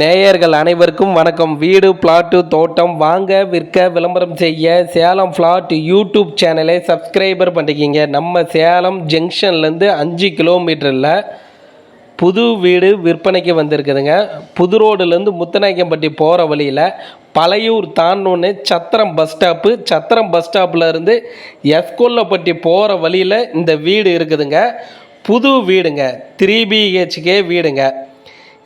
நேயர்கள் அனைவருக்கும் வணக்கம். வீடு பிளாட்டு தோட்டம் வாங்க விற்க விளம்பரம் செய்ய சேலம் பிளாட் யூடியூப் சேனலை சப்ஸ்கிரைபர் பண்ணிக்கிங்க. நம்ம சேலம் ஜங்ஷன்லேருந்து அஞ்சு கிலோமீட்டரில் புது வீடு விற்பனைக்கு வந்திருக்குதுங்க. புது ரோடுலேருந்து முத்தநாயக்கம்பட்டி போகிற வழியில் Palaiyur தாண்டோன்னு Sathiram bus stop Sathiram bus ஸ்டாப்பில் இருந்து எஸ்கொல்லப்பட்டி போகிற வழியில் இந்த வீடு இருக்குதுங்க. புது வீடுங்க. த்ரீ பிஹெச்கே வீடுங்க.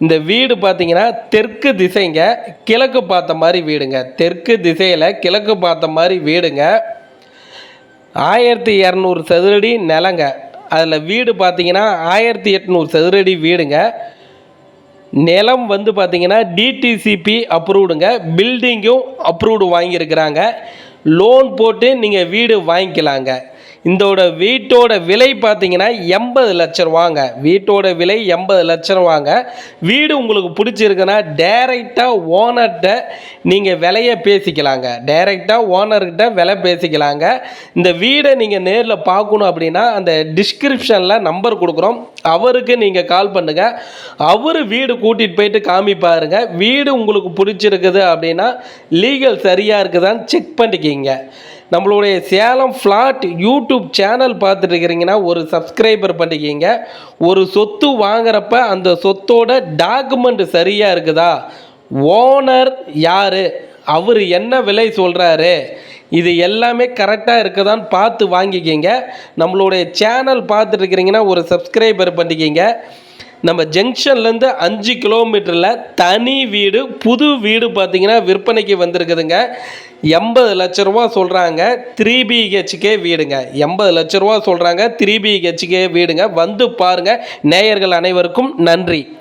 இந்த வீடு பார்த்தீங்கன்னா தெற்கு திசைங்க கிழக்கு பார்த்த மாதிரி வீடுங்க. தெற்கு திசையில் கிழக்கு பார்த்த மாதிரி வீடுங்க. ஆயிரத்தி இரநூறு சதுரடி நிலங்க. அதில் வீடு பார்த்தீங்கன்னா ஆயிரத்தி எட்நூறு சதுரடி வீடுங்க. நிலம் வந்து பார்த்தீங்கன்னா டிடிசிபி அப்ரூவ்டுங்க பில்டிங்கும் அப்ரூவ்டு வாங்கியிருக்கிறாங்க லோன் போட்டு நீங்கள் வீடு வாங்கிக்கலாங்க. இதோட வீட்டோட விலை பார்த்தீங்கன்னா எண்பது லட்ச ரூபாங்க. வீட்டோட விலை எண்பது லட்ச ரூபாங்க. வீடு உங்களுக்கு பிடிச்சிருக்குன்னா டேரெக்டாக ஓனர்கிட்ட நீங்கள் விலையை பேசிக்கலாங்க. டைரெக்டாக ஓனர்கிட்ட விலை பேசிக்கலாங்க. இந்த வீடை நீங்கள் நேரில் பார்க்கணும் அப்படின்னா அந்த டிஸ்கிரிப்ஷனில் நம்பர் கொடுக்குறோம். அவருக்கு நீங்கள் கால் பண்ணுங்கள் அவர் வீடு கூட்டிகிட்டு போயிட்டு காமிப்பாருங்க. வீடு உங்களுக்கு பிடிச்சிருக்குது அப்படின்னா லீகல் சரியாக இருக்குதான்னு செக் பண்ணிக்கிங்க. நம்மளுடைய சேலம் ஃப்ளாட் யூடியூப் சேனல் பார்த்துட்டு இருக்கிறீங்கன்னா ஒரு சப்ஸ்கிரைபர் பண்ணிக்கிங்க. ஒரு சொத்து வாங்குறப்ப அந்த சொத்தோட டாக்குமெண்ட் சரியாக இருக்குதா? ஓனர் யார்? அவர் என்ன விலை சொல்கிறாரு இது எல்லாமே கரெக்டாக இருக்குதான்னு பார்த்து வாங்கிக்கிங்க. நம்மளுடைய சேனல் பார்த்துட்டு இருக்கிறீங்கன்னா ஒரு சப்ஸ்கிரைபர் பண்ணிக்கிங்க. நம்ம ஜங்ஷன்லேருந்து அஞ்சு கிலோமீட்டரில் தனி வீடு புது வீடு பார்த்தீங்கன்னா விற்பனைக்கு வந்திருக்குதுங்க. எண்பது லட்ச ரூபா சொல்கிறாங்க த்ரீ பிஹெச்கே வீடுங்க. எண்பது லட்ச ரூபா சொல்கிறாங்க த்ரீ பிஹெச்கே வீடுங்க. வந்து பாருங்கள் நேயர்கள் அனைவருக்கும் நன்றி.